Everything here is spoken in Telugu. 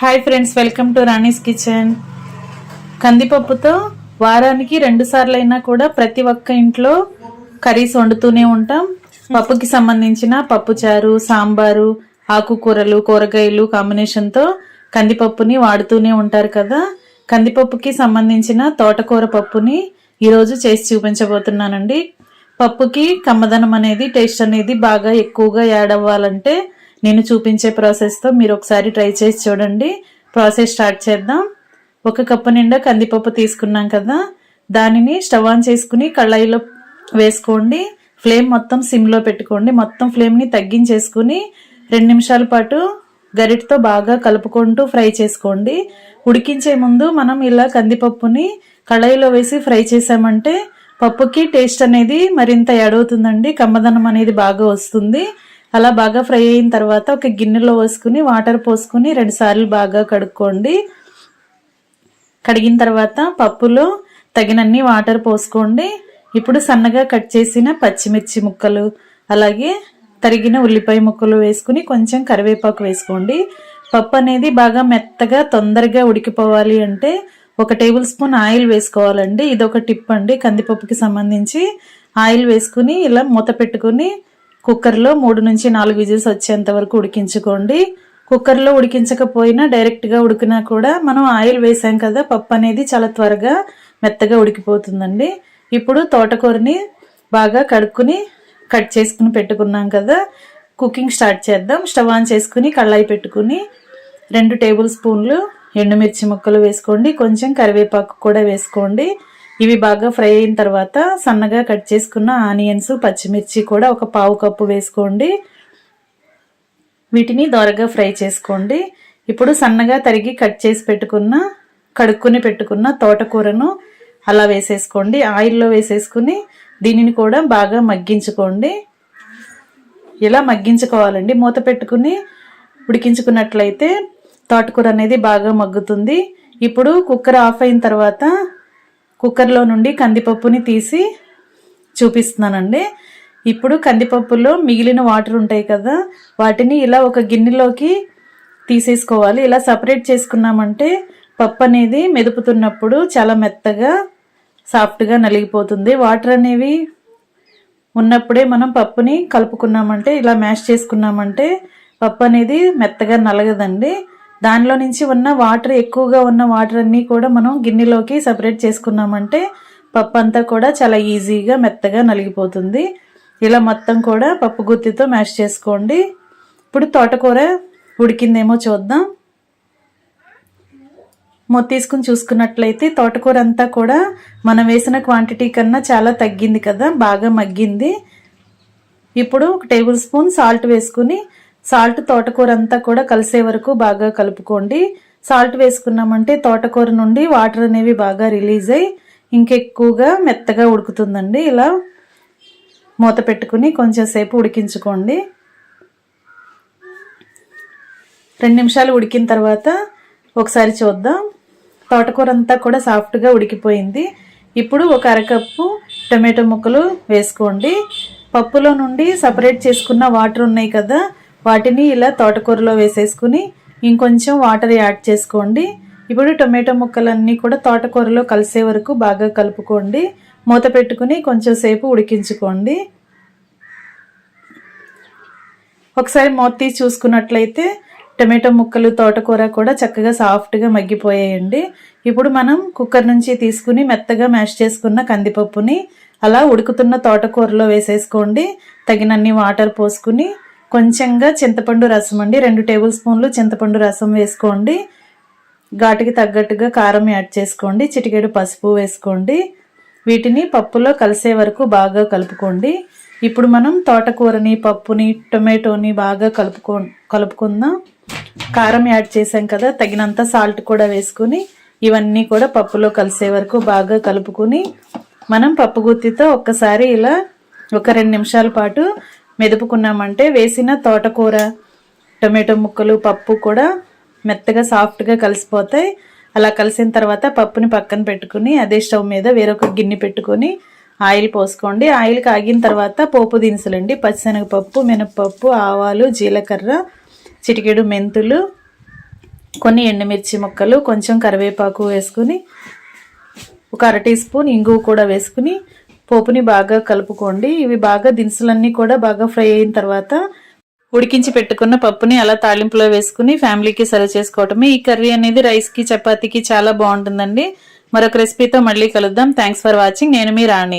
Hi friends welcome to Rani's kitchen కందిపప్పుతో వారానికి రెండు సార్లు అయినా కూడా ప్రతి ఒక్క ఇంట్లో కర్రీస్ వండుతూనే ఉంటాం. పప్పుకి సంబంధించిన పప్పుచారు సాంబారు ఆకుకూరలు కూరగాయలు కాంబినేషన్తో కందిపప్పుని వాడుతూనే ఉంటారు కదా. కందిపప్పుకి సంబంధించిన తోటకూర పప్పుని ఈరోజు చేసి చూపించబోతున్నానండి. పప్పుకి కమ్మదనం అనేది టేస్ట్ అనేది బాగా ఎక్కువగా యాడ్ అవ్వాలంటే నేను చూపించే ప్రాసెస్తో మీరు ఒకసారి ట్రై చేసి చూడండి. ప్రాసెస్ స్టార్ట్ చేద్దాం. ఒక కప్పు నిండా కందిపప్పు తీసుకున్నాం కదా. దానిని స్టవ్ ఆన్ చేసుకుని కళాయిలో వేసుకోండి. ఫ్లేమ్ మొత్తం సిమ్లో పెట్టుకోండి. మొత్తం ఫ్లేమ్ని తగ్గించేసుకుని రెండు నిమిషాల పాటు గరిటతో బాగా కలుపుకుంటూ ఫ్రై చేసుకోండి. ఉడికించే ముందు మనం ఇలా కందిపప్పుని కళాయిలో వేసి ఫ్రై చేసామంటే పప్పుకి టేస్ట్ అనేది మరింత ఎడవుతుందండి కమ్మదనం అనేది బాగా వస్తుంది. అలా బాగా ఫ్రై అయిన తర్వాత ఒక గిన్నెలో వేసుకుని వాటర్ పోసుకుని రెండు సార్లు బాగా కడుక్కోండి. కడిగిన తర్వాత పప్పులో తగినన్ని వాటర్ పోసుకోండి. ఇప్పుడు సన్నగా కట్ చేసిన పచ్చిమిర్చి ముక్కలు అలాగే తరిగిన ఉల్లిపాయ ముక్కలు వేసుకుని కొంచెం కరివేపాకు వేసుకోండి. పప్పు అనేది బాగా మెత్తగా తొందరగా ఉడికిపోవాలి అంటే ఒక టేబుల్ స్పూన్ ఆయిల్ వేసుకోవాలండి. ఇది ఒక టిప్ అండి. కందిపప్పుకి సంబంధించి ఆయిల్ వేసుకుని ఇలా మూత పెట్టుకుని కుక్కర్లో మూడు నుంచి నాలుగు విజిల్స్ వచ్చేంత వరకు ఉడికించుకోండి. కుక్కర్లో ఉడికించకపోయినా డైరెక్ట్గా ఉడికినా కూడా మనం ఆయిల్ వేసాం కదా పప్పు అనేది చాలా త్వరగా మెత్తగా ఉడికిపోతుందండి. ఇప్పుడు తోటకూరని బాగా కడుక్కుని కట్ చేసుకుని పెట్టుకున్నాం కదా కుకింగ్ స్టార్ట్ చేద్దాం. స్టవ్ ఆన్ చేసుకుని కళ్ళాయి పెట్టుకుని రెండు టేబుల్ స్పూన్లు ఎండుమిర్చి ముక్కలు వేసుకోండి. కొంచెం కరివేపాకు కూడా వేసుకోండి. ఇవి బాగా ఫ్రై అయిన తర్వాత సన్నగా కట్ చేసుకున్న ఆనియన్స్ పచ్చిమిర్చి కూడా ఒక పావు కప్పు వేసుకోండి. వీటిని దోరగా ఫ్రై చేసుకోండి. ఇప్పుడు సన్నగా తరిగి కట్ చేసి పెట్టుకున్న కడుక్కుని పెట్టుకున్న తోటకూరను అలా వేసేసుకోండి. ఆయిల్లో వేసేసుకుని దీనిని కూడా బాగా మగ్గించుకోండి. ఇలా మగ్గించుకోవాలండి. మూత పెట్టుకుని ఉడికించుకున్నట్లయితే తోటకూర అనేది బాగా మగ్గుతుంది. ఇప్పుడు కుక్కర్ ఆఫ్ అయిన తర్వాత కుక్కర్లో నుండి కందిపప్పుని తీసి చూపిస్తున్నానండి. ఇప్పుడు కందిపప్పులో మిగిలిన వాటర్ ఉంటాయి కదా వాటిని ఇలా ఒక గిన్నెలోకి తీసేసుకోవాలి. ఇలా సపరేట్ చేసుకున్నామంటే పప్పు అనేది మెదుపుతున్నప్పుడు చాలా మెత్తగా సాఫ్ట్గా నలిగిపోతుంది. వాటర్ అనేవి ఉన్నప్పుడే మనం పప్పుని కలుపుకున్నామంటే ఇలా మ్యాష్ చేసుకున్నామంటే పప్పు అనేది మెత్తగా నలగదండి. దానిలో నుంచి ఉన్న వాటర్ ఎక్కువగా ఉన్న వాటర్ అన్నీ కూడా మనం గిన్నెలోకి సపరేట్ చేసుకున్నామంటే పప్పు అంతా కూడా చాలా ఈజీగా మెత్తగా నలిగిపోతుంది. ఇలా మొత్తం కూడా పప్పు గుత్తితో మ్యాష్ చేసుకోండి. ఇప్పుడు తోటకూర ఉడికిందేమో చూద్దాం. మొత్త తీసుకుని చూసుకున్నట్లయితే తోటకూర అంతా కూడా మనం వేసిన క్వాంటిటీ కన్నా చాలా తగ్గింది కదా బాగా మగ్గింది. ఇప్పుడు ఒక టేబుల్ స్పూన్ సాల్ట్ వేసుకుని సాల్ట్ తోటకూర అంతా కూడా కలిసే వరకు బాగా కలుపుకోండి. సాల్ట్ వేసుకున్నామంటే తోటకూర నుండి వాటర్ అనేవి బాగా రిలీజ్ అయ్యి ఇంకెక్కువగా మెత్తగా ఉడుకుతుందండి. ఇలా మూత పెట్టుకుని కొంచెం సేపు ఉడికించుకోండి. రెండు నిమిషాలు ఉడికిన తర్వాత ఒకసారి చూద్దాం. తోటకూర అంతా కూడా సాఫ్ట్గా ఉడికిపోయింది. ఇప్పుడు ఒక అరకప్పు టమాటో ముక్కలు వేసుకోండి. పప్పులో నుండి సపరేట్ చేసుకున్న వాటర్ ఉన్నాయి కదా వాటిని ఇలా తోటకూరలో వేసేసుకుని ఇంకొంచెం వాటర్ యాడ్ చేసుకోండి. ఇప్పుడు టొమాటో ముక్కలన్నీ కూడా తోటకూరలో కలిసే వరకు బాగా కలుపుకోండి. మూత పెట్టుకుని కొంచెం సేపు ఉడికించుకోండి. ఒకసారి మూత తీసి చూసుకున్నట్లయితే టమాటో ముక్కలు తోటకూర కూడా చక్కగా సాఫ్ట్గా మగ్గిపోయాయండి. ఇప్పుడు మనం కుక్కర్ నుంచి తీసుకుని మెత్తగా మ్యాష్ చేసుకున్న కందిపప్పుని అలా ఉడుకుతున్న తోటకూరలో వేసేసుకోండి. తగినన్ని వాటర్ పోసుకుని కొంచెంగా చింతపండు రసం అండి. రెండు టేబుల్ స్పూన్లు చింతపండు రసం వేసుకోండి. ఘాటుకి తగ్గట్టుగా కారం యాడ్ చేసుకోండి. చిటికెడు పసుపు వేసుకోండి. వీటిని పప్పులో కలిసే వరకు బాగా కలుపుకోండి. ఇప్పుడు మనం తోటకూరని పప్పుని టొమాటోని బాగా కలుపుకో కలుపుకుందాం. కారం యాడ్ చేసాం కదా తగినంత సాల్ట్ కూడా వేసుకుని ఇవన్నీ కూడా పప్పులో కలిసే వరకు బాగా కలుపుకుని మనం పప్పు గుత్తితో ఒక్కసారి ఇలా ఒక రెండు నిమిషాల పాటు మెదుపుకున్నామంటే వేసిన తోటకూర టొమాటో ముక్కలు పప్పు కూడా మెత్తగా సాఫ్ట్గా కలిసిపోతాయి. అలా కలిసిన తర్వాత పప్పుని పక్కన పెట్టుకుని అదే స్టవ్ మీద వేరొక గిన్నె పెట్టుకొని ఆయిల్ పోసుకోండి. ఆయిల్ కాగిన తర్వాత పోపు దినుసులండి. పచ్చిశనగపప్పు మినపప్పు ఆవాలు జీలకర్ర చిటికెడు మెంతులు కొన్ని ఎండుమిర్చి ముక్కలు కొంచెం కరివేపాకు వేసుకుని ఒక అర టీ స్పూన్ ఇంగువ కూడా వేసుకుని పోపుని బాగా కలుపుకోండి. ఇవి బాగా దినుసులన్నీ కూడా బాగా ఫ్రై అయిన తర్వాత ఉడికించి పెట్టుకున్న పప్పుని అలా తాలింపులో వేసుకుని ఫ్యామిలీకి సర్వ్ చేసుకోవటమే. ఈ కర్రీ అనేది రైస్కి చపాతీకి చాలా బాగుంటుందండి. మరొక రెసిపీతో మళ్ళీ కలుద్దాం. Thanks for watching. నేను మీ రాణి.